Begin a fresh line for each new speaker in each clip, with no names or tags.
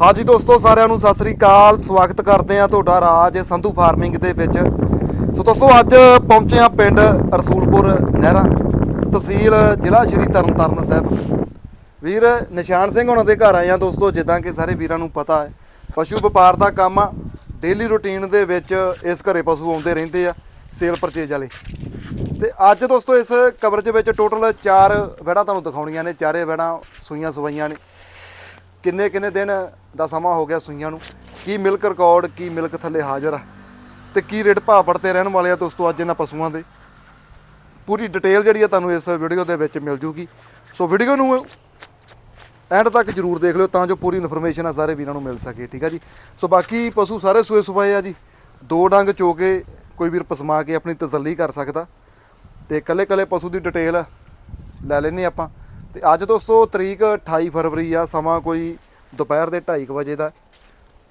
ਹਾਂਜੀ ਦੋਸਤੋ, ਸਾਰਿਆਂ ਨੂੰ ਸਤਿ ਸ੍ਰੀ ਅਕਾਲ। ਸਵਾਗਤ ਕਰਦੇ ਆ ਤੁਹਾਡਾ ਰਾਜ ਸੰਧੂ ਫਾਰਮਿੰਗ ਦੇ ਵਿੱਚ। ਸੋ ਦੋਸਤੋ, ਅੱਜ ਪਹੁੰਚੇ ਆ ਪਿੰਡ ਰਸੂਲਪੁਰ ਨਹਿਰਾ, ਤਹਿਸੀਲ ਜ਼ਿਲ੍ਹਾ ਸ਼੍ਰੀ ਤਰਨਤਾਰਨ ਸਾਹਿਬ। ਵੀਰ, ਨਿਸ਼ਾਨ ਸਿੰਘ ਹੁਣਾਂ ਦੇ ਘਰ ਆਏ ਆ ਦੋਸਤੋ, ਜਿੱਦਾਂ ਕਿ ਸਾਰੇ ਵੀਰਾਂ ਨੂੰ ਪਤਾ ਹੈ। ਪਸ਼ੂ ਵਪਾਰ ਦਾ ਕੰਮ ਆ। ਡੇਲੀ ਰੁਟੀਨ ਦੇ ਵਿੱਚ ਇਸ ਘਰੇ ਪਸ਼ੂ ਆਉਂਦੇ ਰਹਿੰਦੇ ਆ ਸੇਲ ਪਰਚੇਜ ਵਾਲੇ। ਤੇ ਅੱਜ ਦੋਸਤੋ, ਇਸ ਕਵਰੇਜ ਵਿੱਚ ਟੋਟਲ 4 ਵੜਾ ਤੁਹਾਨੂੰ ਦਿਖਾਉਣੀਆਂ ਨੇ। ਚਾਰੇ ਵੜਾ ਸੂਈਆਂ ਸਵਾਈਆਂ ਨੇ। ਕਿੰਨੇ ਕਿੰਨੇ ਦਿਨ ਦਾ ਸਮਾਂ ਹੋ ਗਿਆ ਸੂਈਆਂ ਨੂੰ? ਕੀ ਮਿਲਕ ਰਿਕਾਰਡ ਕੀ ਮਿਲਕ ਥੱਲੇ ਹਾਜ਼ਰ ਆ? ਤੇ ਕੀ ਰੇਟ ਭਾਅ ਪੜਤੇ ਰਹਿਣ ਵਾਲੇ ਆ ਦੋਸਤੋ ਅੱਜ ਇਹਨਾਂ ਪਸ਼ੂਆਂ ਦੇ? ਪੂਰੀ ਡਿਟੇਲ ਜਿਹੜੀ ਆ ਤੁਹਾਨੂੰ ਇਸ ਵੀਡੀਓ ਦੇ ਵਿੱਚ ਮਿਲ ਜੂਗੀ। ਸੋ ਵੀਡੀਓ ਨੂੰ ਐਂਡ ਤੱਕ ਜਰੂਰ ਦੇਖ ਲਿਓ ਤਾਂ ਜੋ ਪੂਰੀ ਇਨਫੋਰਮੇਸ਼ਨ ਆ ਸਾਰੇ ਵੀਰਾਂ ਨੂੰ ਮਿਲ ਸਕੇ, ਠੀਕ ਆ ਜੀ? ਸੋ ਬਾਕੀ ਪਸ਼ੂ ਸਾਰੇ ਸੂਏ ਸੁਪਾਏ ਆ ਜੀ। ਦੋ ਡੰਗ ਚੋ ਕੇ ਕੋਈ ਵੀਰ ਪਸਮਾ ਕੇ ਆਪਣੀ ਤਸੱਲੀ ਕਰ ਸਕਦਾ। ਤੇ ਕੱਲੇ ਕੱਲੇ ਪਸ਼ੂ ਦੀ ਡਿਟੇਲ ਲੈ ਲੈਨੇ ਆਪਾਂ। ਤੇ ਅੱਜ ਦੋਸਤੋ ਤਰੀਕ 28 ਫਰਵਰੀ ਆ ਸਮਾਂ ਕੋਈ ਦੁਪਹਿਰ ਦੇ 2:30 ਵਜੇ ਦਾ।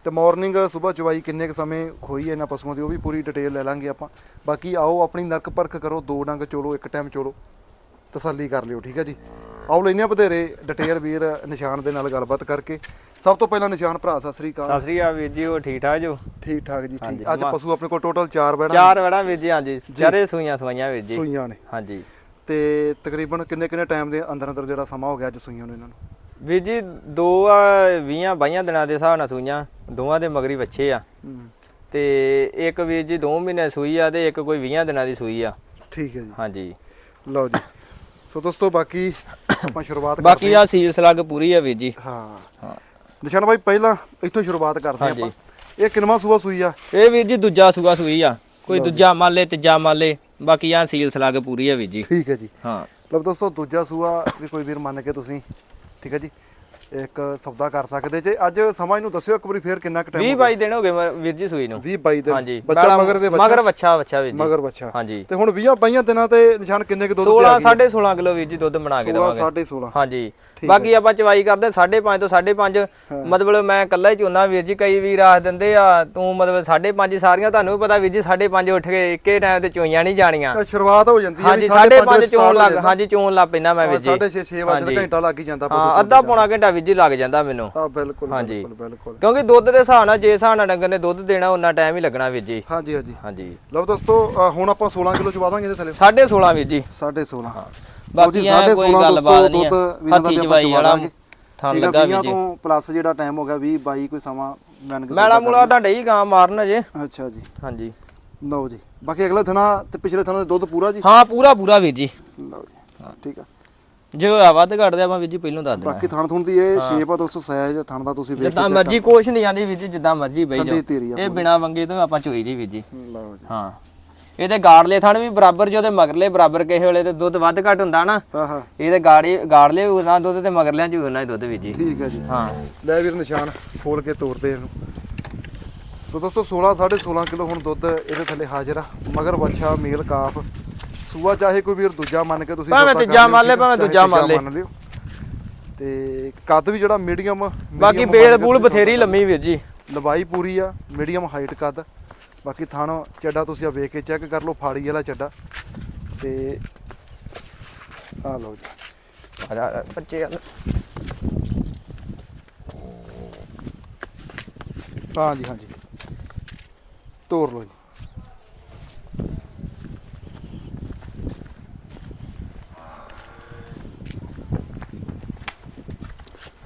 ਤੇ ਮਾਰਨਿੰਗ ਸਵੇਰ ਚਵਾਈ ਕਿੰਨੇ ਕ ਸਮੇਂ ਖੋਈ ਇਹਨਾਂ ਪਸ਼ੂਆਂ ਦੀ ਉਹ ਵੀ ਪੂਰੀ ਡਿਟੇਲ ਲੈ ਲਾਂਗੇ ਆਪਾਂ। ਬਾਕੀ ਆਓ ਆਪਣੀ ਨਰਕ ਪਰਖ ਕਰੋ ਦੋ ਡੰਗ ਚੋਲੋ ਇੱਕ ਟਾਈਮ ਚੋਲੋ ਤਸੱਲੀ ਕਰ ਲਿਓ ਠੀਕ ਹੈ ਜੀ? ਆਓ ਲੈਨੇ ਆ ਬਧੇਰੇ ਡਿਟੇਲ ਵੀਰ ਨਿਸ਼ਾਨ ਦੇ ਨਾਲ ਗੱਲਬਾਤ ਕਰਕੇ। ਸਭ ਤੋਂ ਪਹਿਲਾਂ ਨਿਸ਼ਾਨ ਭਰਾ ਸਤਿ ਸ੍ਰੀ ਅਕਾਲ।
ਸਤਿ ਸ੍ਰੀ ਅਕਾਲ ਵੀਰ ਜੀ ਉਹ ਠੀਕ ਠਾਕ ਜੋ?
ਠੀਕ ਠਾਕ ਜੀ ਠੀਕ। ਅੱਜ ਪਸ਼ੂ ਆਪਣੇ ਕੋਲ ਟੋਟਲ 4 ਬੈਣਾ
ਚਾਰ ਵੜਾ ਵੀਰ ਜੀ ਹਾਂਜੀ। ਚਾਰੇ ਸੂਈਆਂ ਸਵਾਈਆਂ ਵੀਰ ਜੀ।
ਸੂਈਆਂ ਨੇ।
ਹਾਂਜੀ।
ਤੇ ਤਕਰੀਬਨ ਕਿੰਨੇ ਕਿੰਨੇ ਟਾਈਮ ਦੇ ਅੰਦਰ ਅੰਦਰ ਜਿਹੜਾ ਸਮਾਂ ਹੋ ਗਿਆ ਅੱਜ ਸੂਈਆਂ ਨੂੰ ਇਹਨਾਂ ਨੂੰ?
ਵੀਰ ਜੀ ਦੋ ਆ 20 22 ਦਿਨਾਂ ਦੇ ਹਿਸਾਬ ਨਾਲ ਸੂਈਆਂ ਦੋਵਾਂ ਦੇ ਮਗਰੀ ਬੱਚੇ ਆ। ਤੇ ਇੱਕ ਵੀਰ ਜੀ 2 ਮਹੀਨੇ ਸੂਈ ਆ ਤੇ ਇੱਕ ਕੋਈ 20 ਦਿਨਾਂ ਦੀ ਸੂਈ ਆ।
ਠੀਕ ਹੈ ਜੀ।
ਹਾਂਜੀ।
ਲਓ ਜੀ। ਸੋ ਦੋਸਤੋ ਬਾਕੀ ਆਪਾਂ ਸ਼ੁਰੂਆਤ
ਬਾਕੀ ਆ ਸੀਲ ਸਲੱਗ ਪੂਰੀ ਆ ਵੀਰ ਜੀ।
ਹਾਂ।
ਹਾਂ।
ਨਿਸ਼ਾਨ ਭਾਈ ਪਹਿਲਾਂ ਇੱਥੋਂ ਸ਼ੁਰੂਆਤ ਕਰਦੇ। ਆਪਾਂ। ਇਹ ਕਿੰਨਵਾਂ ਸੂਆ ਸੂਈ ਆ?
ਇਹ ਵੀਰ ਜੀ ਦੂਜਾ ਸੂਆ ਸੂਈ ਆ। ਕੋਈ ਦੂਜਾ ਮਾਲੇ ਤੀਜਾ ਮਾਲੇ ਬਾਕੀ ਆ ਸੀਲ ਸਲੱਗ ਪੂਰੀ ਆ ਵੀਰ ਜੀ।
ਠੀਕ ਹੈ ਜੀ।
ਹਾਂ।
ਲਓ ਦੋਸਤੋ ਦੂਜਾ ਸੂਆ ਵੀ ਕੋਈ ਵੀਰ ਮੰਨ ਕੇ ਤੁਸੀਂ ਠੀਕ ਹੈ ਜੀ। ਇੱਕ ਸੌਦਾ ਕਰ ਸਕਦੇ ਜੇ। ਅੱਜ ਸਮਾਂ ਇਹਨੂੰ ਦੱਸਿਓ ਇੱਕ ਵਾਰੀ ਫੇਰ ਕਿੰਨਾ ਕੁ
20
ਟਾਈਮ
22 ਦਿਨ ਹੋ ਗਏ ਮ- ਵੀਰ ਜੀ ਸੂਈ ਨੂੰ।
20 22 ਦਿਨ।
ਹਾਂਜੀ।
ਬੱਚਾ ਮਗਰ ਦੇ ਬੱਚਾ?
ਮਗਰ ਬੱਚਾ ਬੱਚਾ ਵੀਰ ਜੀ।
ਮਗਰ ਬੱਚਾ।
ਹਾਂਜੀ।
ਤੇ ਹੁਣ 20 22 ਦਿਨਾਂ ਤੇ ਨਿਸ਼ਾਨ ਕਿੰਨੇ ਕੁ ਦੁੱਧ
16 16.5 ਕਿਲੋ ਵੀਰ ਜੀ ਦੁੱਧ ਬਣਾ ਕੇ
16
ਦਵਾਂਗੇ।
16.5
ਹਾਂਜੀ।
ਠੀਕ
ਬਾਕੀ ਆਪਾਂ ਚਵਾਈ ਕਰਦੇ 5.5 ਤੋਂ 5.5 ਮਤਲਬ ਮੈਂ ਇਕੱਲਾ ਹੀ ਚੁੰਨਾ ਵੀਰ ਜੀ ਕਈ ਵੀਰ ਆਖ ਦਿੰਦੇ ਆ ਤੂੰ ਮਤਲਬ 5.5 ਸਾਰੀਆਂ ਤੁਹਾਨੂੰ ਵੀ ਪਤਾ ਵੀਰ ਜੀ 5.5 ਉੱਠ ਕੇ ਇੱਕੇ ਟਾਈਮ ਤੇ ਚੋਈਆਂ ਨਹੀਂ ਜਾਣੀਆਂ।
ਤਾਂ ਸ਼ੁਰੂਆਤ ਹੋ ਜਾਂਦੀ ਹੈ
ਹਾਂਜੀ
ਵੀ
5.5 ਚੋਣ ਲੱਗ ਹਾਂਜੀ ਚੋਣ ਲੱਗ ਪੈਂਦਾ ਮੈਂ ਵੀਰ ਜੀ।
6:30 6 ਵਜੇ ਤੱਕ ਘੰਟਾ ਲੱਗ ਹੀ ਜਾਂਦਾ
ਹਾਂ ਅੱਧਾ ਪੌਣਾ ਘੰਟਾ ਵੀਰ ਜੀ ਲੱਗ ਜਾਂਦਾ ਮੈਨੂੰ।
ਹਾਂ ਬਿਲਕੁਲ
ਹਾਂਜੀ।
ਬਿਲਕੁਲ ਬਿਲਕੁਲ।
ਕਿਉਂਕਿ ਦੁੱਧ ਦੇ ਹਿਸਾਬ ਨਾਲ ਜੇ ਹਿਸਾਬ ਨਾਲ ਡੰਗਰ ਨੇ ਦੁੱਧ ਦੇਣਾ ਉਹਨਾਂ ਟਾਈਮ ਹੀ ਲੱਗਣਾ ਵੀਰ ਜੀ।
ਹਾਂਜੀ ਹਾਂਜੀ।
ਹਾਂਜੀ।
ਲਓ ਦੋਸਤੋ ਹੁਣ ਆਪਾਂ 16 ਕਿਲੋ ਚਵਾ ਦਾਂਗੇ ਇਹਦੇ ਥੱਲੇ।
16.5 ਵੀਰ ਜੀ।
16.5
ਬਾਕੀ ਐ ਕੋਈ ਗੱਲਬਾਤ ਨਹੀਂ ਆ। ਹੱਥੀ ਚਵਾਈ ਵਾਲਾ ਥਾਂ ਲੱਗਾ ਵੀਰ ਜੀ।
ਤੋਂ ਪਲੱਸ ਜਿਹੜਾ ਟਾਈਮ ਹੋ ਗਿਆ 20 22 ਕੋਈ ਸਮਾਂ ਮੈਨ ਕੇ
ਮੈਲਾ ਮੂਲਾ ਤੁਹਾਡੇ ਹੀ ਗਾਂ ਮਾਰਨ ਜੇ
ਅੱਛਾ ਜੀ।
ਹਾਂਜੀ।
ਲਓ ਜੀ। ਬਾਕੀ ਅਗਲੇ ਥਣਾ ਤੇ ਪਿਛਲੇ ਥਣਾ ਦੁੱਧ ਪੂਰਾ ਜੀ?
ਹਾਂ ਪੂਰਾ ਪੂਰਾ ਵੀਰ ਜੀ।
ਲਓ ਜੀ। ਠੀਕ ਆ।
ਜੇ ਹੋਇਆ ਵੱਧ ਘਟਦੇ ਆਪਾਂ ਵੀਰ ਜੀ ਪਹਿਲੋਂ ਦੱਸ
ਬਾਕੀ ਥਣ ਥੁਣ ਦੀ ਇਹ ਸ਼ੇਪ ਆ ਦੋਸਤੋ ਸਾਈਜ਼ ਥਣ ਦਾ ਤੁਸੀਂ ਵੇਖ
ਜਿੱਦਾਂ ਮਰਜ਼ੀ ਕੁਛ ਨਹੀਂ ਜਾਂਦੀ ਵੀਰ ਜੀ ਜਿੱਦਾਂ ਮਰਜ਼ੀ ਬਈ
ਠੰਡੀ ਤੇਰੀ
ਜਾਓ
ਆ
ਇਹ ਬਿਨਾ ਵੰਗੇ ਤੋਂ ਆਪਾਂ ਚੋਈ ਦੀ ਵੀਰ ਜੀ।
ਲਓ ਜੀ।
ਹਾਂ। ਇਹਦੇ ਗਾੜਲੇ ਥਣ ਵੀ ਬਰਾਬਰ ਜਿਹਦੇ ਮਗਰਲੇ ਬਰਾਬਰ ਕਿਸੇ ਵੇਲੇ ਤੇ ਦੁੱਧ ਵੱਧ ਘਟ ਹੁੰਦਾ ਨਾ
ਹਾਂ ਹਾਂ।
ਇਹਦੇ ਗਾੜੀ ਗਾੜਲੇ ਉਹਨਾਂ ਦੁੱਧ ਤੇ ਮਗਰਲਿਆਂ ਚ ਵੀ ਉਹਨਾਂ ਹੀ ਦੁੱਧ ਵੀਰ ਜੀ।
ਠੀਕ ਹੈ ਜੀ।
ਹਾਂ।
ਲੈ ਵੀਰ ਨਿਸ਼ਾਨ ਖੋਲ ਕੇ ਤੋੜਦੇ ਇਹਨੂੰ। ਸੋ ਦੋਸਤੋ 16 16.5 ਕਿਲੋ ਹੁਣ ਦੁੱਧ ਇਹਦੇ ਥੱਲੇ ਹਾਜ਼ਰ ਆ। ਮਗਰ ਬੱਚਾ ਮੇਲ ਕਾਫ। ਸੂਆ ਚਾਹੇ ਕੋਈ ਵੀਰ ਦੂਜਾ ਮੰਨ ਕੇ ਤੁਸੀਂ
ਭਾਵੇਂ ਤੀਜਾ ਮੰਨ
ਆ,
ਭਾਵੇਂ ਦੂਜਾ ਮੰਨ
ਲਿਓ। ਤੇ ਕੱਦ ਵੀ ਜਿਹੜਾ ਮੀਡੀਅਮ
ਬਾਕੀ ਬੇਲ ਬੂਲ ਬਥੇਰੀ ਲੰਮੀ ਵੀਰ ਜੀ।
ਲੰਬਾਈ ਪੂਰੀ ਆ ਮੀਡੀਅਮ ਹਾਈਟ ਕੱਦ। ਬਾਕੀ ਥਣ ਚੱਡਾ ਤੁਸੀਂ ਆ ਵੇਖ ਕੇ ਚੈੱਕ ਕਰ ਲਓ ਫਾੜੀ ਵਾਲਾ ਚੱਡਾ। ਤੇ ਆ ਲਓ ਜੀ।
ਆ ਜਾ, ਬੱਚੇ ਆ।
ਹਾਂਜੀ ਹਾਂਜੀ। ਤੋੜ ਲਓ ਜੀ।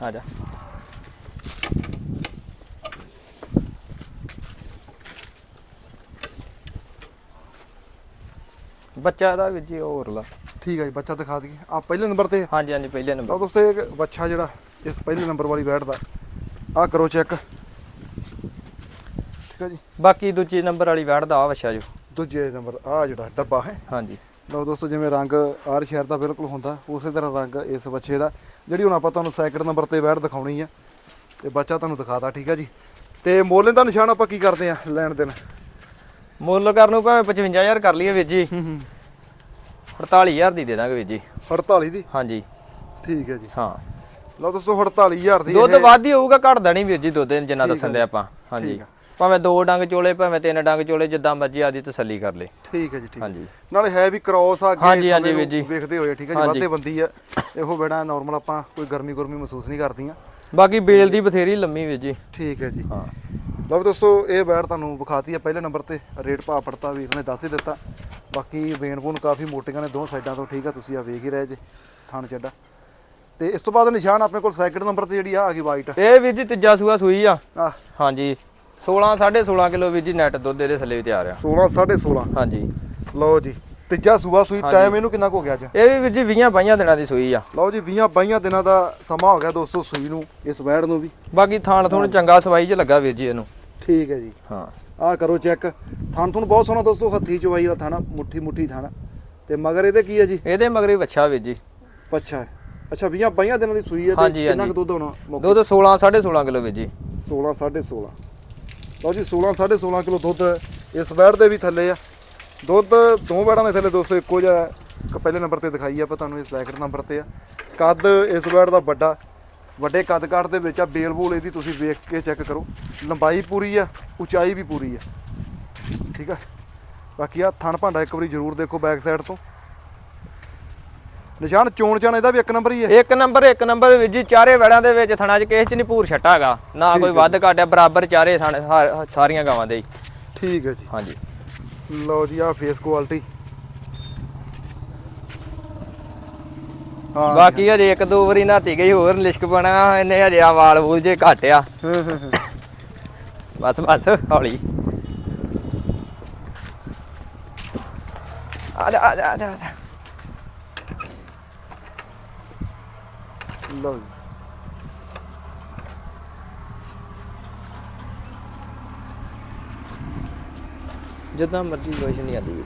ਆ ਜਾ ਬੱਚਾ ਦਾ ਵੀਰ ਜੀ ਹੋਰ ਲਾ।
ਠੀਕ ਹੈ ਜੀ ਬੱਚਾ ਦਿਖਾ ਦਈਏ। ਆ ਪਹਿਲੇ ਨੰਬਰ ਤੇ?
ਹਾਂਜੀ ਹਾਂਜੀ ਪਹਿਲੇ ਨੰਬਰ।
ਲਓ ਦੋਸਤੋ ਇਹ ਬੱਚਾ ਜਿਹੜਾ ਇਸ ਪਹਿਲੇ ਨੰਬਰ ਵਾਲੀ ਬੈਠ ਦਾ। ਆ ਕਰੋ ਚੈੱਕ। ਠੀਕ ਹੈ ਜੀ।
ਬਾਕੀ ਦੂਜੇ ਨੰਬਰ ਵਾਲੀ ਵੈੜ ਦਾ ਆ ਵਛਾ ਜੋ।
ਦੂਜੇ ਨੰਬਰ ਆ ਜਿਹੜਾ ਡੱਬਾ ਹੈ।
ਹਾਂਜੀ।
ਲਓ ਦੋਸਤੋ ਜਿਵੇਂ ਰੰਗ ਆਰ ਸ਼ਹਿਰ ਦਾ ਬਿਲਕੁਲ ਹੁੰਦਾ ਉਸੇ ਤਰ੍ਹਾਂ ਰੰਗ ਇਸ ਬੱਚੇ ਦਾ ਜਿਹੜੀ ਹੁਣ ਆਪਾਂ ਤੁਹਾਨੂੰ ਸੈਕਿੰਡ ਨੰਬਰ ਤੇ ਬੈਠ ਦਿਖਾਉਣੀ ਆ ਤੇ ਬੱਚਾ ਤੁਹਾਨੂੰ ਦਿਖਾਤਾ ਠੀਕ ਹੈ ਜੀ? ਤੇ ਮੋਲੇ ਦਾ ਨਿਸ਼ਾਨ ਆਪਾਂ ਕੀ ਕਰਦੇ ਆ ਲੈਣ ਦੇਣ?
ਮੁੱਲ ਕਰਨ ਨੂੰ ਭਾਵੇਂ 55000 ਕਰ ਲਈਏ ਵੀਰ ਜੀ। 48000 ਦੀ ਦੇ ਦਾਂਗੇ ਵੀਰ ਜੀ।
48 ਦੀ?
ਹਾਂਜੀ।
ਠੀਕ ਹੈ ਜੀ।
ਹਾਂ।
ਲਓ ਦੋਸਤੋ 48000 ਦੀ
ਦੁੱਧ
ਇਹ-
ਵੱਧ ਹੀ ਹੋਊਗਾ ਘਟਦਾ ਨਹੀਂ ਵੀਰ ਜੀ ਦੁੱਧ ਜਿੰਨਾ ਦੱਸਣ ਦੇ ਆਪਾਂ। ਹਾਂਜੀ।
ਠੀਕ ਆ।
ਭਾਵੇਂ ਦੋ ਡੰਗ ਚੋਲੇ ਭਾਵੇਂ ਤਿੰਨ ਡੰਗ ਚੋਲੇ ਜਿੱਦਾਂ ਮਰਜ਼ੀ ਆਦੀ ਤਸੱਲੀ ਕਰ ਲੇ।
ਠੀਕ ਹੈ ਜੀ ਠੀਕ
ਹਾਂਜੀ।
ਨਾਲੇ ਹੈ ਵੀ ਕ੍ਰੋਸ ਆ
ਹਾਂਜੀ, ਹਾਂਜੀ ਵੀਰ ਜੀ।
ਵੇਖਦੇ ਹੋਏ ਠੀਕ ਹੈ ਜੀ
ਹਾਂਜੀ।
ਵਾਧੇ ਬੰਦੀ ਆ। ਇਹੋ ਬੜਾ ਨਾਰਮਲ ਆਪਾਂ ਕੋਈ ਗਰਮੀ ਗੁਰਮੀ ਮਹਿਸੂਸ ਨਹੀਂ ਕਰਦੀਆਂ।
ਬਾਕੀ ਬੇਲ ਦੀ ਬਥੇਰੀ ਲੰਮੀ ਵੀਰ ਜੀ।
ਠੀਕ ਹੈ ਜੀ।
ਹਾਂ।
ਲਓ ਵੀ ਦੋਸਤੋ ਇਹ ਬੈੜ ਤੁਹਾਨੂੰ ਵਿਖਾਤੀ ਆ ਪਹਿਲੇ ਨੰਬਰ ਤੇ। ਰੇਟ ਭਾਅ ਪੜਤਾ ਵੀਰ ਨੇ ਦੱਸ ਹੀ ਦਿੱਤਾ। ਬਾਕੀ ਵੇਨ ਵੂਨ ਕਾਫੀ ਮੋਟੀਆਂ ਨੇ ਦੋ ਸਾਈਡਾਂ ਤੋਂ ਠੀਕ ਆ ਤੁਸੀਂ ਆ ਵੇਖ ਹੀ ਰਹੇ ਜੇ ਥਣ ਚੱਡਾ। ਤੇ ਇਸ ਤੋਂ ਬਾਅਦ ਨਿਸ਼ਾਨ ਆਪਣੇ ਕੋਲ ਸੈਕਿੰਡ ਨੰਬਰ ਤੇ ਜਿਹੜੀ ਆ ਆ ਗਈ ਵਾਈਟ
ਇਹ ਵੀਰ ਜੀ ਤੀਜਾ ਸੂਆ ਸੂਈ ਆ।
ਆ
ਹਾਂਜੀ। 16 16.5 ਕਿਲੋ ਵੀਰ ਜੀ ਨੈਟ ਦੁੱਧ ਇਹਦੇ ਥੱਲੇ ਵੀ ਤਿਆਰ ਆ।
16 16.5
ਹਾਂਜੀ।
ਲਓ ਜੀ ਤੀਜਾ ਸੂਆ ਸੂਈ ਟਾਈਮ ਇਹਨੂੰ ਕਿੰਨਾ ਕੁ ਹੋ ਗਿਆ ਅੱਜ?
ਇਹ ਵੀ ਵੀਰ ਜੀ 20 22 ਦਿਨਾਂ ਦੀ ਸੂਈ ਆ।
ਲਓ ਜੀ 20 22 ਦਿਨਾਂ ਦਾ ਸਮਾਂ ਹੋ ਗਿਆ ਦੋਸਤੋ ਸੂਈ ਨੂੰ ਇਸ ਵੈੜ ਨੂੰ ਵੀ।
ਬਾਕੀ ਥਾਣ ਥੁਣ ਚੰਗਾ ਸਵਾਈ 'ਚ ਲੱਗਾ ਵੀਰ ਜੀ ਇਹਨੂੰ।
ਠੀਕ ਹੈ ਜੀ।
ਹਾਂ।
ਆਹ ਕਰੋ ਚੈੱਕ। ਥਣ ਥਣ ਬਹੁਤ ਸੋਹਣਾ ਦੋਸਤੋ ਹੱਥੀ ਚਵਾਈ ਵਾਲਾ ਥਾਣਾ ਮੁੱਠੀ ਮੁੱਠੀ ਥਾਣਾ। ਤੇ ਮਗਰ ਇਹਦੇ ਕੀ ਹੈ ਜੀ?
ਇਹਦੇ ਮਗਰੇ ਵੱਛਾ ਵੀਰ ਜੀ।
ਪੱਛਾ ਹੈ। ਅੱਛਾ 20 22 ਦਿਨਾਂ ਦੀ ਸੂਈ ਹੈ ਤੇ ਕਿੰਨਾ। ਦੁੱਧ ਹੋਣਾ?
ਦੁੱਧ 16 16.5 ਕਿਲੋ ਵੀਰ ਜੀ।
16 16.5 ਲਓ ਜੀ 16 16.5 ਕਿਲੋ ਦੁੱਧ ਇਸ ਵੈੜ ਦੇ ਵੀ ਥੱਲੇ ਆ। ਦੁੱਧ ਦੋ ਵੈੜਾਂ ਦੇ ਥੱਲੇ ਦੋਸਤੋ, ਇੱਕੋ ਜਿਹਾ ਇੱਕ ਪਹਿਲੇ ਨੰਬਰ ਤੇ ਦਿਖਾਈ ਆਪਾਂ ਤੁਹਾਨੂੰ ਇਹ ਸੈਕਿੰਡ ਨੰਬਰ ਤੇ ਆ। ਕੱਦ ਇਸ ਵੈੜ ਦਾ ਵੱਡਾ, ਵੱਡੇ ਕੱਦ ਕਾਠ ਦੇ ਵਿੱਚ ਆ, ਬੇਲ ਬੂਲ ਇਹਦੀ ਤੁਸੀਂ ਵੇਖ ਕੇ ਚੈੱਕ ਕਰੋ। ਲੰਬਾਈ ਪੂਰੀ ਆ, ਉਚਾਈ ਵੀ ਪੂਰੀ ਆ। ਠੀਕ ਆ? ਬਾਕੀ ਆ, ਥਣ ਭਾਂਡਾ ਇੱਕ ਵਾਰੀ ਜ਼ਰੂਰ ਦੇਖੋ ਬੈਕ ਸਾਈਡ ਤੋਂ। ਨਿਸ਼ਾਨ ਚੋਣ ਚਾਣ ਇਹਦਾ ਵੀ ਇੱਕ ਨੰਬਰ ਹੀ ਹੈ।
ਇੱਕ ਨੰਬਰ ਇੱਕ ਨੰਬਰ ਵੀਰ ਜੀ ਚਾਰੇ ਵੜਾਂ ਦੇ ਵਿੱਚ ਥਣਾ 'ਚ ਕਿਸੇ 'ਚ ਨਹੀਂ ਭੂਰ ਛੱਟਾ ਹੈਗਾ। ਨਾ ਕੋਈ ਵੱਧ ਘੱਟ ਬਰਾਬਰ ਚਾਰੇ ਥਣ ਸਾਰੀਆਂ ਗਾਵਾਂ ਦੇ।
ਠੀਕ ਹੈ ਜੀ।
ਹਾਂਜੀ।
ਲਓ ਜੀ ਆ ਫੇਸ ਕੁਆਲਿਟੀ ਹਾਂ।
ਬਾਕੀ ਹਜੇ ਇੱਕ ਦੋ ਵਾਰੀ ਨਹਾਤੀ ਗਈ ਹੋਰ ਲਿਸ਼ਕ ਬਣਾ ਇਹਨੇ ਹਜੇ ਆ ਵਾਲ ਵੂਲ ਜੇ ਘੱਟ ਆ।
ਹਾਂ, ਹਾਂ, ਹਾਂ।
ਬਸ ਬਸ ਹੌਲੀ। ਆ ਜਾ ਆ ਜਾ ਆ ਜਾ ਆ ਜਾ।
ਲਓ ਜੀ।
ਜਿੱਦਾਂ ਮਰਜ਼ੀ ਕੁਛ ਨਹੀਂ ਆਦੀ ਜੀ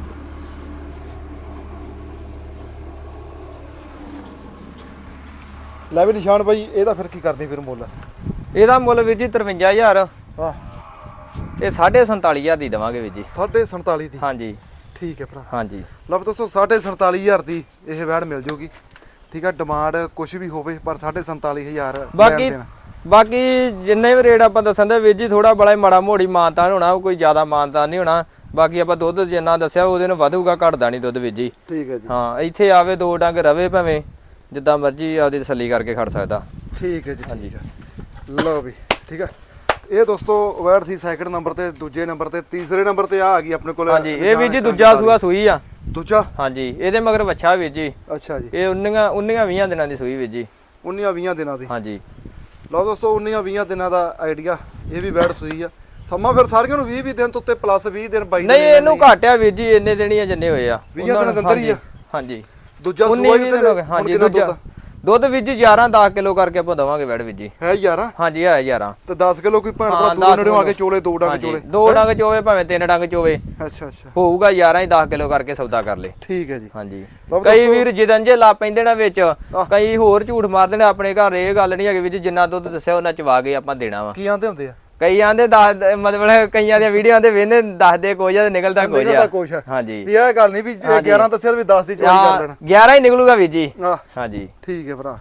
ਲੈ ਵੀ ਨਿਸ਼ਾਨ ਬਾਈ ਇਹਦਾ ਫਿਰ ਕੀ ਕਰਦੇ ਫਿਰ ਮੁੱਲ?
ਇਹਦਾ ਮੁੱਲ ਵੀਰ ਜੀ 53000
ਆ
ਇਹ 47500 ਦੀ ਦਵਾਂਗੇ ਵੀਰ ਜੀ।
47 ਦੀ?
ਹਾਂਜੀ।
ਠੀਕ ਹੈ ਭਰਾ।
ਹਾਂਜੀ।
ਲਓ ਵੀ ਦੋਸਤੋ 47500 ਦੀ ਇਹ ਵੈੜ ਮਿਲ ਜੂਗੀ। ਠੀਕ ਹੈ ਡਿਮਾਂਡ ਕੁਝ ਵੀ ਹੋਵੇ ਪਰ 47500
ਬਾਕੀ ਬਾਕੀ ਜਿੰਨੇ ਵੀ ਰੇਟ ਆਪਾਂ ਦੱਸਣ ਦੇ ਵੀਰ ਜੀ ਥੋੜਾ ਬੜਾ ਮਾੜਾ ਮੋੜੀ ਮਾਨਤਾਨ ਹੋਣਾ ਕੋਈ ਜ਼ਿਆਦਾ ਮਾਨਤਾਨ ਨਹੀਂ ਹੋਣਾ। ਬਾਕੀ ਆਪਾਂ ਦੁੱਧ ਜਿੰਨਾ ਦੱਸਿਆ ਉਹਦੇ ਨੂੰ ਵਧੂਗਾ ਘਟਦਾ ਨਹੀਂ ਦੁੱਧ ਵੀਰ ਜੀ।
ਠੀਕ ਹੈ ਜੀ।
ਹਾਂ ਇੱਥੇ ਆਵੇ ਦੋ ਡੰਗ ਰਵੇ ਭਾਵੇਂ ਜਿੱਦਾਂ ਮਰਜ਼ੀ ਆਪਦੀ ਤਸੱਲੀ ਕਰਕੇ ਖੜ ਸਕਦਾ।
ਠੀਕ ਹੈ ਜੀ ਠੀਕ ਹੈ ਲਓ ਵੀ ਠੀਕ ਹੈ ਇਹ ਦੋਸਤੋ ਵੈੜ ਸੀ ਸੈਕਿੰਡ ਨੰਬਰ ਤੇ ਦੂਜੇ ਨੰਬਰ ਤੇ ਤੀਸਰੇ ਨੰਬਰ ਤੇ ਆ ਆ ਗਈ ਆਪਣੇ ਕੋਲ
ਹਾਂਜੀ ਇਹ ਵੀਰ ਜੀ ਦੂਜਾ ਸੂਆ ਸੂਈ ਆ।
ਦੂਜਾ?
ਹਾਂਜੀ ਇਹਦੇ ਮਗਰ ਵੱਛਾ ਵੀਰ ਜੀ।
ਅੱਛਾ ਜੀ।
ਇਹ 19 19 20 ਦਿਨਾਂ ਦੀ ਸੂਈ ਵੀਰ ਜੀ।
19 20 ਦਿਨਾਂ ਦੀ?
ਹਾਂਜੀ।
ਲਓ ਦੋਸਤੋ 19 20 ਦਿਨਾਂ ਦਾ ਆਈਡੀਆ ਇਹ ਵੀ ਵੈੜ ਸੂਈ ਆ। ਸਮਾਂ ਫਿਰ ਸਾਰੀਆਂ ਨੂੰ 20 20 ਦਿਨ ਤੋਂ ਉੱਤੇ ਪਲੱਸ 20 ਦਿਨ 22
ਨਹੀਂ ਇਹਨੂੰ ਘਾਟਿਆ ਵੀਰ ਜੀ ਇੰਨੇ ਦਿਨ ਹੀ ਆ ਜਿੰਨੇ ਹੋਏ ਆ।
ਵੀਹਾਂ ਦਿਨਾਂ ਦੇ ਅੰਦਰ ਹੀ ਆ?
ਹਾਂਜੀ
ਦੂਜਾ
19
ਸੂਆ ਹੀ
ਹਾਂਜੀ ਦੂਜਾ। ਦੁੱਧ ਜੀ 11 10 ਕਿਲੋ ਕਰਕੇ ਆਪਾਂ ਦਵਾਂਗੇ ਵੈੜ ਵੀਰ ਜੀ।
ਹੈ ਯਾਰਾ
ਹਾਂਜੀ ਹੈ 11
ਤੇ 10 ਕਿਲੋ ਕੋਈ ਭੈਣ
ਹਾਂ,
ਭਰਾ
10
ਦੂਰ ਨੇੜੋਂ ਆ ਕੇ। ਚੋਲੇ ਦੋ ਡੰਗ ਚੋਲੇ।
ਦੋ ਡੰਗ ਚੋਵੇ ਭਾਵੇਂ ਤਿੰਨ ਡੰਗ ਚੋਵੇ।
ਅੱਛਾ ਅੱਛਾ।
ਹੋਊਗਾ 11 ਹੀ 10 ਕਿਲੋ ਕਰਕੇ ਸੌਦਾ ਕਰ ਲੇ।
ਠੀਕ ਹੈ ਜੀ।
ਹਾਂਜੀ। ਕਈ ਵੀਰ ਜਿਦਨ ਜੇ ਲਾ ਪੈਂਦੇ ਨਾ ਵਿੱਚ ਕਈ ਹੋਰ ਝੂਠ ਮਾਰਦੇ ਨੇ ਆਪਣੇ ਘਰ ਇਹ ਗੱਲ ਨਹੀਂ ਹੈਗੀ ਵੀ ਜੀ ਜਿੰਨਾ ਦੁੱਧ ਦੱਸਿਆ ਉਹਨਾਂ ਚਵਾ ਕੇ ਆਪਾਂ ਦੇਣਾ ਵਾ।
ਕੀ ਆਂਦੇ ਹੁੰਦੇ ਆ?
ਕਈ ਆਂਦੇ ਦੱਸ ਮਤਲਬ ਕਈਆਂ ਦੀਆਂ ਵੀਡੀਓ ਦੇ ਵੇਨੇ ਦੱਸਦੇ ਕੁਝ ਆ ਤੇ ਨਿਕਲਦਾ
ਨਿਕਲਦਾ
ਆ। ਹਾਂਜੀ।
ਵੀ ਇਹ ਗੱਲ ਨਹੀਂ ਵੀ ਜੇ 11 ਦੱਸਿਆ ਤਾਂ ਵੀ 10 ਦੀ ਚੋਰੀ ਕਰ ਲੈਣਾ।
11 ਹੀ ਨਿਕਲੂਗਾ ਵੀਰ ਜੀ। ਹਾਂਜੀ।
ਠੀਕ ਹੈ ਭਰਾ।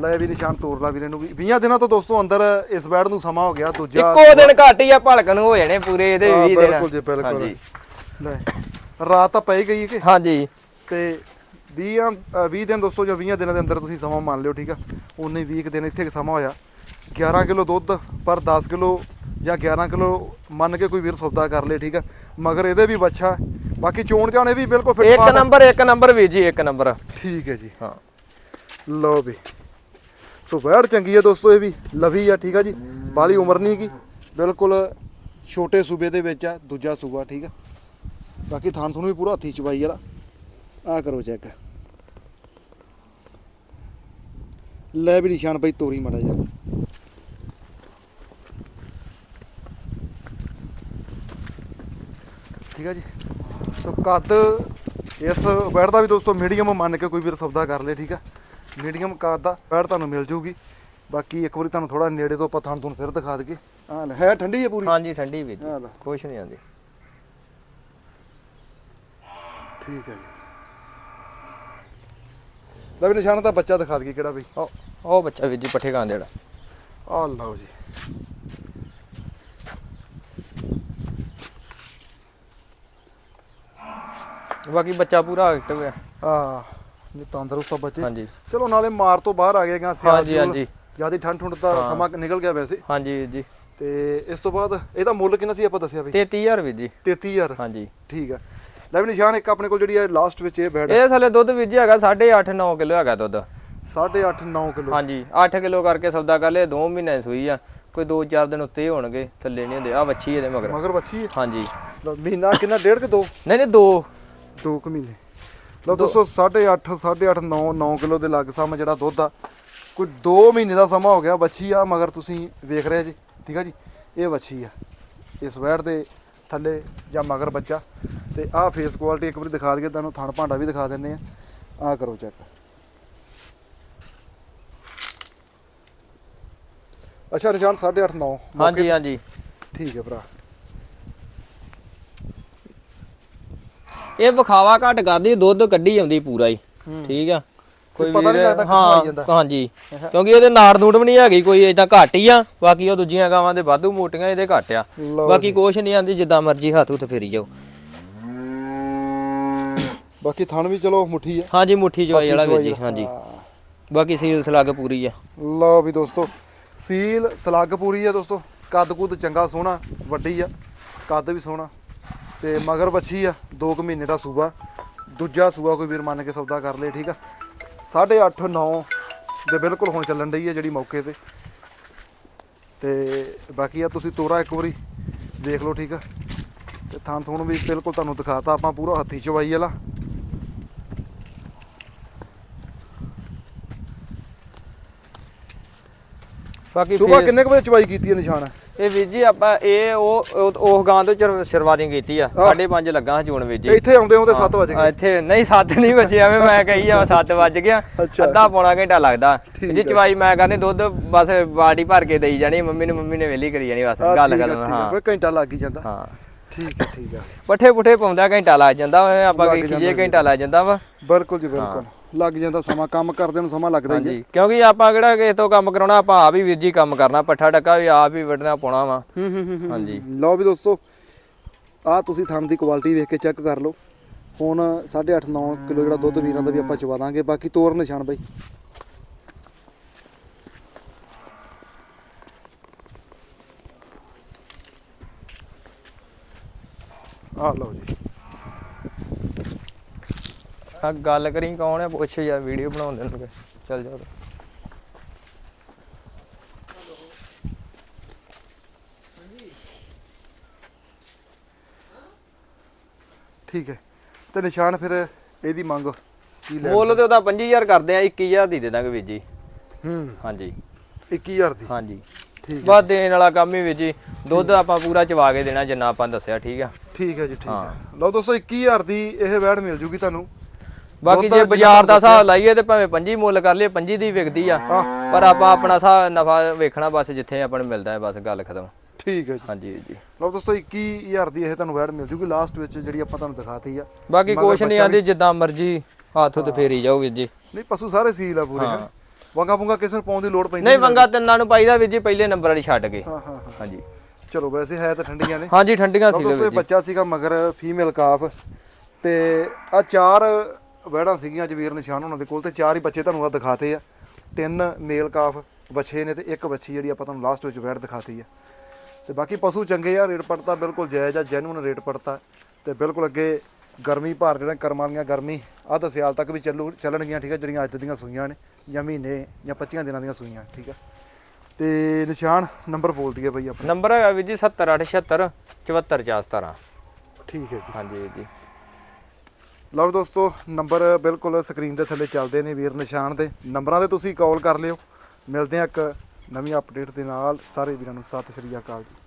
ਲੈ ਵੀ ਨਿਸ਼ਾਨ ਤੋਰ ਲਾ ਵੀਰੇ ਨੂੰ ਵੀ। 20 ਦਿਨਾਂ ਤੋਂ ਦੋਸਤੋ ਅੰਦਰ ਇਸ ਬੈਡ ਨੂੰ ਸਮਾਂ ਹੋ ਗਿਆ ਦੂਜਾ
ਇੱਕੋ ਦਿਨ ਘੱਟ ਹੀ ਆ ਭਲਕਣ ਹੋ ਜਾਣੇ ਪੂਰੇ ਇਹਦੇ
ਹਾਂ,
20 ਦਿਨ।
ਬਿਲਕੁਲ ਜੀ, ਬਿਲਕੁਲ।
ਹਾਂਜੀ।
ਲੈ ਰਾਤ ਤਾਂ ਪਈ ਗਈ ਕਿ?
ਹਾਂਜੀ।
ਤੇ 20 ਅ, 20 ਦਿਨ ਦੋਸਤੋ ਜੋ 20 ਦਿਨਾਂ ਦੇ ਅੰਦਰ ਤੁਸੀਂ ਸਮਾਂ ਮੰਨ ਲਿਓ ਠੀਕ ਆ? ਉਨੇ 20 ਕੁ ਦਿਨ ਇੱਥੇ ਸਮਾਂ ਹੋਇਆ। 11 ਕਿਲੋ ਦੁੱਧ ਪਰ 10 ਕਿਲੋ ਜਾਂ 11 ਕਿਲੋ ਮੰਨ ਕੇ ਕੋਈ ਵੀਰ ਸੌਦਾ ਕਰ ਲੇ ਠੀਕ ਆ। ਮਗਰ ਇਹਦੇ ਵੀ ਬੱਚਾ ਬਾਕੀ ਚੋਣ ਜਾਣੇ ਵੀ ਬਿਲਕੁਲ ਫਿੱਟ
ਇੱਕ ਨੰਬਰ ਇੱਕ ਨੰਬਰ ਵੀਰ ਜੀ ਇੱਕ ਨੰਬਰ।
ਠੀਕ ਹੈ ਜੀ।
ਹਾਂ।
ਲਓ ਵੀ। ਸੋ ਵੈੜ ਚੰਗੀ ਹੈ ਦੋਸਤੋ ਇਹ ਵੀ ਲਵੀ ਆ ਠੀਕ ਆ ਜੀ। ਬਾਲੀ ਉਮਰ ਨਹੀਂ ਕੀ ਬਿਲਕੁਲ ਛੋਟੇ ਸੂਬੇ ਦੇ ਵਿੱਚ ਆ ਦੂਜਾ ਸੂਬਾ ਠੀਕ ਆ। ਬਾਕੀ ਥਾਨ ਤੁਹਾਨੂੰ ਵੀ ਪੂਰਾ ਹੱਥੀ ਚਵਾਈ ਵਾਲਾ। ਆ ਕਰੋ ਚੈੱਕ ਲੈ ਵੀ ਨਿਸ਼ਾਨ ਬਈ ਤੋਰੀ ਮੜਾ ਯਾਰ ਠੀਕ ਆ ਜੀ। ਸੋ ਕੱਦ ਇਸ ਵੈੜ ਦਾ ਵੀ ਦੋਸਤੋ ਮੀਡੀਅਮ ਮੰਨ ਕੇ ਕੋਈ ਵੀਰ ਸੌਦਾ ਕਰ ਲੇ ਠੀਕ ਆ? ਮੀਡੀਅਮ ਕੱਦ ਦਾ ਵੈੜ ਤੁਹਾਨੂੰ ਮਿਲ ਜੂਗੀ। ਬਾਕੀ ਇੱਕ ਵਾਰੀ ਤੁਹਾਨੂੰ ਥੋੜਾ ਨੇੜੇ ਤੋਂ ਆਪਾਂ ਤੁਹਾਨੂੰ ਫਿਰ ਦਿਖਾ ਦਈਏ। ਲੈ ਹੈ ਠੰਡੀ ਹੈ ਪੂਰੀ?
ਹਾਂਜੀ ਠੰਡੀ ਜੀ।
ਲੈ।
ਕੁਛ ਨਹੀਂ ਆਂਦੀ
ਠੀਕ ਹੈ ਜੀ। ਲੈ ਵੀ ਨਿਸ਼ਾਨ ਦਾ ਬੱਚਾ ਦਿਖਾ ਦਈਏ ਕਿਹੜਾ ਬਈ।
ਉਹ ਉਹ ਬੱਚਾ ਵੀਰ ਜੀ ਪੱਠੇ ਖਾਣ ਜਿਹੜਾ
ਆ ਲਓ ਜੀ।
ਬਾਕੀ ਬੱਚਾ ਪੂਰਾ ਐਕਟਿਵ ਹੈ
ਆ ਇਹ ਤੰਦਰੁਸਤ ਆ ਬੱਚੇ।
ਹਾਂਜੀ।
ਚਲੋ ਨਾਲੇ ਮਾਰ ਤੋਂ ਬਾਹਰ ਆ ਗਏ ਗਾ ਸਿਆਲ
ਹਾਂਜੀ, ਹਾਂਜੀ।
ਜ਼ਿਆਦਾ ਠੰਡ ਠੁੰਡ ਦਾ ਸਮਾਂ ਨਿਕਲ ਗਿਆ ਵੈਸੇ।
ਹਾਂਜੀ ਜੀ।
ਤੇ ਇਸ ਤੋਂ ਬਾਅਦ ਇਹਦਾ ਮੁੱਲ ਕਿੰਨਾ ਸੀ ਆਪਾਂ ਦੱਸਿਆ ਬਈ
33000 ਵੀਰ ਜੀ।
33000
ਹਾਂਜੀ।
ਠੀਕ ਆ। ਲੈ ਵੀ ਨਿਸ਼ਾਨ ਇੱਕ ਆਪਣੇ ਕੋਲ ਜਿਹੜੀ ਹੈ ਲਾਸਟ ਵਿੱਚ ਇਹ ਬੈਡ
ਇਹ ਥੱਲੇ ਦੁੱਧ ਵੀਰ ਜੀ ਹੈਗਾ 8.5 9 ਕਿਲੋ ਹੈਗਾ ਦੁੱਧ।
8.5 9 ਕਿਲੋ।
ਹਾਂਜੀ 8 ਕਿਲੋ ਕਰਕੇ ਸੌਦਾ ਕਰ ਲਿਆ 2 ਮਹੀਨੇ ਦੀ ਸੂਈ ਆ। ਕੋਈ 2-4 ਦਿਨ ਉੱਤੇ ਹੀ ਹੋਣਗੇ ਥੱਲੇ ਨਹੀਂ ਹੁੰਦੇ। ਆ ਵੱਛੀ ਇਹਦੇ ਮਗਰ।
ਮਗਰ ਬੱਚੀ
ਹਾਂਜੀ।
ਮਹੀਨਾ ਕਿੰਨਾ? ਡੇਢ ਕਿ ਦੋ?
ਨਹੀਂ ਨਹੀਂ ਦੋ।
ਦੋ ਕੁ ਮਹੀਨੇ। ਲਓ ਦੋਸਤੋ 8.5 8.5 9 9 ਕਿਲੋ ਦੇ ਲੱਗ ਸਮ ਜਿਹੜਾ ਦੁੱਧ ਆ ਕੋਈ 2 ਮਹੀਨੇ ਦਾ ਸਮਾਂ ਹੋ ਗਿਆ ਬੱਚੀ ਆ ਮਗਰ ਤੁਸੀਂ ਵੇਖ ਰਹੇ ਜੀ ਠੀਕ ਆ ਜੀ? ਇਹ ਬੱਚੀ ਆ ਇਸ ਵੈੜ ਦੇ ਥੱਲੇ ਜਾਂ ਮਗਰ ਬੱਚਾ। ਤੇ ਆਹ ਫੇਸ ਕੁਆਲਿਟੀ ਇੱਕ ਵਾਰੀ ਦਿਖਾ ਦਈਏ ਤੁਹਾਨੂੰ ਥਣ ਭਾਂਡਾ ਵੀ ਦਿਖਾ ਦਿੰਨੇ ਆ। ਆਹ ਕਰੋ ਚੈੱਕ ਅੱਛਾ ਨਿਸ਼ਾਨ 8.5 9
ਹਾਂਜੀ ਹਾਂਜੀ।
ਠੀਕ ਹੈ ਭਰਾ।
ਇਹ ਵਿਖਾਵਾ ਘੱਟ ਕਰਦੀ ਦੁੱਧ ਕੱਢੀ ਆਉਂਦੀ ਪੂਰਾ ਹੀ। ਠੀਕ ਆ? ਕੋਈ
ਪਤਾ ਨੀ
ਵੀਰ-
ਲੱਗਦਾ ਕਿੱਥੋਂ ਆਈ ਜਾਂਦਾ।
ਹਾਂਜੀ। ਕਿਉਂਕਿ ਇਹਦੇ ਨਾੜ ਨੂੜ ਵੀ ਨਹੀਂ ਹੈਗੀ ਕੋਈ ਏਦਾਂ ਘੱਟ ਹੀ ਆ। ਬਾਕੀ ਉਹ ਦੂਜੀਆਂ ਗਾਵਾਂ ਦੇ ਵਾਧੂ ਮੋਟੀਆਂ ਇਹਦੇ ਘੱਟ ਆ। ਬਾਕੀ ਕੁਛ ਨਹੀਂ ਆਂਦੀ ਜਿੱਦਾਂ ਮਰਜ਼ੀ ਹੱਥ ਹੁੱਥ ਫੇਰੀ ਜਾਓ।
ਬਾਕੀ ਥਣ ਵੀ ਚਲੋ ਮੁੱਠੀ ਆ।
ਹਾਂਜੀ ਮੁੱਠੀ ਚਵਾਈ ਵਾਲਾ ਵੀਰ ਜੀ। ਹਾਂਜੀ। ਬਾਕੀ ਸੀਲ ਸਲੱਗ ਪੂਰੀ ਆ।
ਲਓ ਵੀ ਦੋਸਤੋ ਸੀਲ ਸਲੱਗ ਪੂਰੀ ਆ ਦੋਸਤੋ। ਕੱਦ ਕੁੱਦ ਚੰਗਾ ਸੋਹਣਾ ਵੱਡੀ ਆ। ਕੱਦ ਵੀ ਸੋਹਣਾ। ਤੇ ਮਗਰ ਬੱਛੀ ਆ 2 ਕੁ ਮਹੀਨੇ ਦਾ ਸੂਆ ਦੂਜਾ ਸੂਆ ਕੋਈ ਵੀਰ ਮੰਨ ਕੇ ਸੌਦਾ ਕਰ ਲੇ ਠੀਕ ਆ? 8.5 9 ਦੇ ਬਿਲਕੁਲ ਹੁਣ ਚੱਲਣ ਡਈ ਆ ਜਿਹੜੀ ਮੌਕੇ ਤੇ। ਤੇ ਬਾਕੀ ਆ ਤੁਸੀਂ ਤੋਰਾ ਇੱਕ ਵਾਰੀ ਦੇਖ ਲਓ ਠੀਕ ਆ? ਤੇ ਥਾਂ ਥੂਣ ਵੀ ਬਿਲਕੁਲ ਤੁਹਾਨੂੰ ਦਿਖਾਤਾ ਆਪਾਂ ਪੂਰਾ ਹੱਥੀ ਚਵਾਈ ਵਾਲਾ।
ਬਾਕੀ ਫੇਰ-
ਕਿੰਨੇ ਕੁ ਵਜੇ ਚਵਾਈ ਕੀਤੀ ਹੈ ਨਿਸ਼ਾਨ?
ਇਹ ਵੀਰ ਜੀ ਆਪਾਂ ਇਹ ਉਹ ਉਹ- ਗਾਂ ਤੋਂ ਸ਼ੁਰੂਆਤੀ ਕੀਤੀ ਆ। 5:30 ਲੱਗਾ ਚੂਣ ਵੀਰ ਜੀ।
ਇੱਥੇ ਆਉਂਦੇ ਆਉਂਦੇ 7 ਵਜੇ
ਆ, ਇੱਥੇ ਨਹੀਂ 7 ਨਹੀਂ ਵਜੇ ਐਵੇਂ ਮੈਂ ਕਹੀ ਆ 7 ਵੱਜ ਗਿਆ। ਅੱਧਾ ਪੌਣਾ ਘੰਟਾ ਲੱਗਦਾ। ਜੀ ਚਵਾਈ ਮੈਂ ਕਰਨੀ ਦੁੱਧ ਬਸ ਬਾਟੀ ਭਰ ਕੇ ਦੇਈ ਜਾਣੀ ਮੰਮੀ ਨੂੰ ਮੰਮੀ ਨੇ ਵੇਲੀ ਕਰੀ ਜਾਣੀ ਬਸ ਗੱਲ
ਆ,
ਹਾਂ।
ਘੰਟਾ ਲੱਗ ਹੀ ਜਾਂਦਾ।
ਹਾਂ।
ਠੀਕ ਹੈ ਠੀਕ ਹੈ
ਪੱਠੇ ਪੁੱਠੇ ਪਾਉਂਦਾ ਘੰਟਾ ਲੱਗ ਜਾਂਦਾ ਆਪਾਂ
ਜਾਂਦਾ
ਜੇ। ਘੰਟਾ ਲੱਗ ਜਾਂਦਾ ਵਾ।
ਬਿਲਕੁਲ ਜੀ ਬਿਲਕੁਲ। ਲੱਗ ਜਾਂਦਾ ਸਮਾਂ ਕੰਮ ਕਰਦੇ ਨੂੰ ਸਮਾਂ ਲੱਗਦਾ ਹੀ ਹੈ।
ਹਾਂਜੀ ਕਿਉਂਕਿ ਆਪਾਂ ਕਿਹੜਾ ਕਿਸੇ ਤੋਂ ਕੰਮ ਕਰਾਉਣਾ ਆਪਾਂ ਆਪ ਹੀ ਵੀਰ ਜੀ ਕੰਮ ਕਰਨਾ ਪੱਠਾ ਡੱਕਾ ਵੀ ਆਪ ਹੀ ਵੱਢਣਾ ਪਾਉਣਾ ਵਾ।
ਹੂੰ ਹੂੰ ਹੂੰ, ਹੂੰ।
ਹਾਂਜੀ।
ਲਓ ਵੀ ਦੋਸਤੋ ਆਹ ਤੁਸੀਂ ਥਣ ਦੀ ਕੁਆਲਿਟੀ ਵੇਖ ਕੇ ਚੈੱਕ ਕਰ ਲਓ। ਹੁਣ 8.5 9 ਕਿਲੋ ਜਿਹੜਾ ਦੁੱਧ ਵੀਰਾਂ ਦਾ ਵੀ ਆਪਾਂ ਚਵਾ ਦਾਂਗੇ। ਬਾਕੀ ਤੋਰ ਨਿਸ਼ਾਨ ਬਾਈ। ਆ ਲਓ ਜੀ।
ਆ ਗੱਲ ਕਰੀ ਕੌਣ ਹੈ ਪੁੱਛ ਯਾਰ ਵੀਡੀਓ ਬਣਾਉਂਦੇ ਨੂੰ ਚੱਲ ਜਾ।
ਠੀਕ ਹੈ। ਤੇ ਨਿਸ਼ਾਨ ਫਿਰ ਇਹਦੀ ਮੰਗ ਕੀ ਲੈ
ਮੁੱਲ ਤੇ? ਉਹਦਾ 25000 ਕਰਦੇ ਆ 21000 ਦੀ ਦੇ ਦਾਂਗੇ ਵੀਰ ਜੀ।
ਹੂੰ।
ਹਾਂਜੀ।
21000 ਦੀ?
ਹਾਂਜੀ।
ਠੀਕ ਹੈ।
ਬਸ ਦੇਣ ਵਾਲਾ ਕੰਮ ਹੀ ਵੀਰ ਜੀ। ਦੁੱਧ ਆਪਾਂ ਪੂਰਾ ਚਵਾ ਕੇ ਦੇਣਾ ਜਿੰਨਾ ਆਪਾਂ ਦੱਸਿਆ ਠੀਕ ਆ?
ਠੀਕ ਹੈ ਜੀ ਠੀਕ
ਹਾਂ।
ਹੈ। ਲਓ ਦੋਸਤੋ 21000 ਦੀ ਇਹ ਵੈੜ ਮਿਲ ਜੂਗੀ ਤੁਹਾਨੂੰ।
ਬਾਕੀ ਜੇ ਬਾਜ਼ਾਰ ਦਾ। ਹਿਸਾਬ ਲਾਈਏ ਤੇ ਭਾਵੇਂ 25 ਮੁੱਲ ਕਰ ਲਈਏ 25 ਦੀ ਵਿਕਦੀ ਆ। ਪਰ ਆਪਾਂ ਆਪਣਾ ਹਿਸਾਬ ਨਫਾ ਵੇਖਣਾ ਬਸ ਜਿੱਥੇ ਆਪਾਂ ਨੂੰ ਮਿਲਦਾ ਹੈ ਬਸ ਗੱਲ ਖਤਮ।
ਠੀਕ ਹੈ ਜੀ।
ਹਾਂਜੀ ਜੀ।
ਲਓ ਦੋਸਤੋ 21000 ਦੀ ਇਹ ਤੁਹਾਨੂੰ ਵੈੜ ਮਿਲ ਜੂਗੀ ਲਾਸਟ ਵਿੱਚ ਜਿਹੜੀ ਆਪਾਂ ਤੁਹਾਨੂੰ ਦਿਖਾਤੀ ਆ।
ਬਾਕੀ ਕੁਛ ਨਹੀਂ ਆਂਦੀ ਜਿੱਦਾਂ ਮਰਜ਼ੀ ਹੱਥ ਉੱਤੇ ਫੇਰੀ ਜਾਓ ਵੀਰ ਜੀ।
ਨਹੀਂ ਪਸ਼ੂ ਸਾਰੇ ਸੀਲ ਆ ਪੂਰੇ
ਹਾਂ।
ਵੰਗਾ ਪੁੰਗਾ ਕਿਸੇ ਨੂੰ ਪਾਉਣ ਦੀ ਲੋੜ ਪੈਂਦੀ
ਨਹੀਂ ਵੰਗਾ ਤਿੰਨਾਂ ਨੂੰ ਪਾਈਦਾ ਵੀਰ ਜੀ ਪਹਿਲੇ ਨੰਬਰ ਵਾਲੀ ਛੱਡ ਕੇ।
ਹਾਂ ਹਾਂ ਹਾਂ।
ਹਾਂਜੀ।
ਚਲੋ ਵੈਸੇ ਹੈ ਤਾਂ ਠੰਡੀਆਂ ਨੇ।
ਹਾਂਜੀ ਠੰਡੀਆਂ ਸੀ
ਇਹ
ਜੀ।
ਬੱਚਾ ਸੀਗਾ ਮਗਰ ਫੀਮੇਲ ਕਾਫ। ਤੇ ਆ ਚਾਰ ਵੈੜਾਂ ਸੀਗੀਆਂ ਜਵੀਰ ਨਿਸ਼ਾਨ ਉਹਨਾਂ ਦੇ ਕੋਲ ਤੇ ਚਾਰ ਹੀ ਬੱਚੇ ਤੁਹਾਨੂੰ ਆ ਦਿਖਾਤੇ ਆ। ਤਿੰਨ ਮੇਲ ਕਾਫ ਬੱਚੇ ਨੇ ਤੇ ਇੱਕ ਬੱਚੀ ਜਿਹੜੀ ਆਪਾਂ ਤੁਹਾਨੂੰ ਲਾਸਟ ਵਿੱਚ ਵੈੜ ਦਿਖਾਤੀ ਆ। ਤੇ ਬਾਕੀ ਪਸ਼ੂ ਚੰਗੇ ਆ ਰੇਟ ਪੜਤਾ ਬਿਲਕੁਲ ਜਾਇਜ਼ ਆ ਜੈਨੂਨ ਰੇਟ ਪੜਤਾ। ਤੇ ਬਿਲਕੁਲ ਅੱਗੇ ਗਰਮੀ ਭਾਰ ਜਿਹੜਾ ਕਰਮਾਂ ਦੀਆਂ ਗਰਮੀ ਆ ਤਾਂ ਸਿਆਲ ਤੱਕ ਵੀ ਚੱਲੂ ਚੱਲਣਗੀਆਂ ਠੀਕ ਆ ਜਿਹੜੀਆਂ ਅੱਜ ਦੀਆਂ ਸੂਈਆਂ ਨੇ ਜਾਂ ਮਹੀਨੇ ਜਾਂ 25 ਦਿਨਾਂ ਦੀਆਂ ਸੂਈਆਂ ਠੀਕ ਆ। ਤੇ ਨਿਸ਼ਾਨ ਨੰਬਰ ਬੋਲ ਦਈਏ ਬਈ ਆਪਣਾ।
ਨੰਬਰ ਹੈਗਾ ਵੀਰ ਜੀ 70876 74417
ਠੀਕ ਹੈ ਜੀ।
ਹਾਂਜੀ ਵੀਰ ਜੀ।
ਲਓ ਦੋਸਤੋ, ਨੰਬਰ ਬਿਲਕੁਲ ਸਕਰੀਨ ਦੇ ਥੱਲੇ ਚੱਲਦੇ ਨੇ ਵੀਰ ਨਿਸ਼ਾਨ ਦੇ। ਨੰਬਰਾਂ ਤੇ ਤੁਸੀਂ ਕਾਲ ਕਰ ਲਿਓ। ਮਿਲਦੇ ਆ ਇੱਕ ਨਵੀਂ ਅਪਡੇਟ ਦੇ ਨਾਲ। ਸਾਰੇ ਵੀਰਾਂ ਨੂੰ ਸਤਿ ਸ਼੍ਰੀ ਅਕਾਲ ਜੀ।